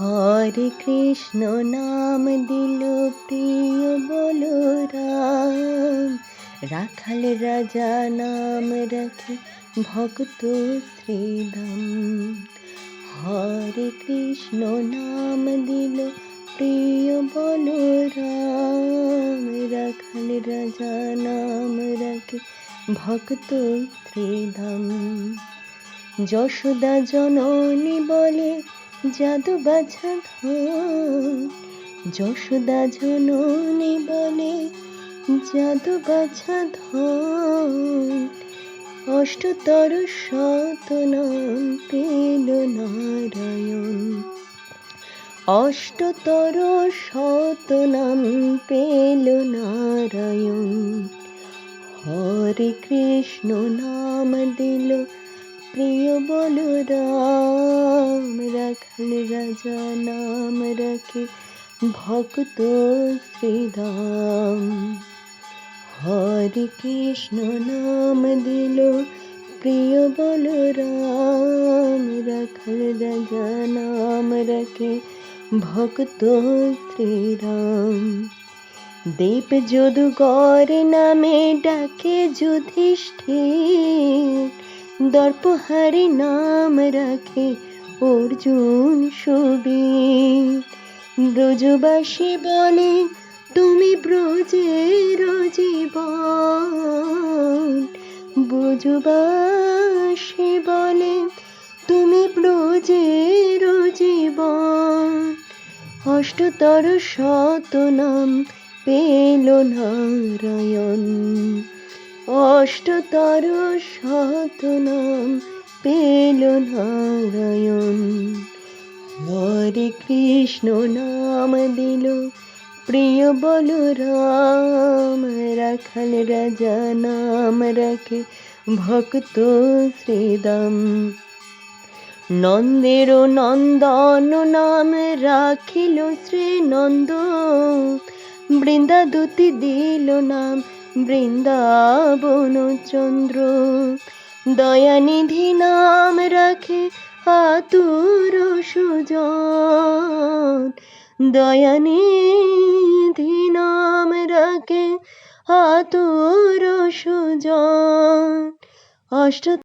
হরে কৃষ্ণ নাম দিল, প্রিয় বলরাম রাখাল রাজা নাম রাখে ভক্ত শ্রীদাম। হরে কৃষ্ণ নাম দিল, প্রিয় বলরাম রাখাল রাজা নাম রাখে ভক্ত শ্রীদাম। যশোদা জননী বলে জাদু বাছা ধন যশোদা জননী বলে জাদু বাছা ধন অষ্টতর শত নাম পেল নারায়ণ। অষ্টতর শত নাম পেল নারায়ণ। হরে কৃষ্ণ নাম দিল প্রিয় বলো রাম রাখাল রাজা নাম রাখে ভক্ত শ্রীদাম হরে কৃষ্ণ নাম দিল প্রিয় বলো রাম রাখাল রাজা নাম রাখে ভক্ত শ্রীরাম দেব যদুগর নামে ডাকে যুধিষ্ঠির দর্পহারি নাম রাখে অর্জুন সুবীর ব্রজবাসী বলে, তুমি ব্রজের জীবন ব্রজবাসী বলে, তুমি ব্রজের জীবন অষ্টতর শত নাম পেল নারায়ণ। অষ্টতর শত নাম পেল নারায়ণ। হরে কৃষ্ণ নাম দিল, প্রিয় বল রাম রাখাল রাজা নাম রাখে ভক্ত শ্রীদাম। নন্দের নন্দন নাম রাখিল শ্রী নন্দ বৃন্দাদুতি দিল নাম বৃন্দাবন চন্দ্র দয়ানিধি নাম রাখে আতুর সুজন। দয়ানিধি নাম রাখে আতুর সুজন। অষ্ট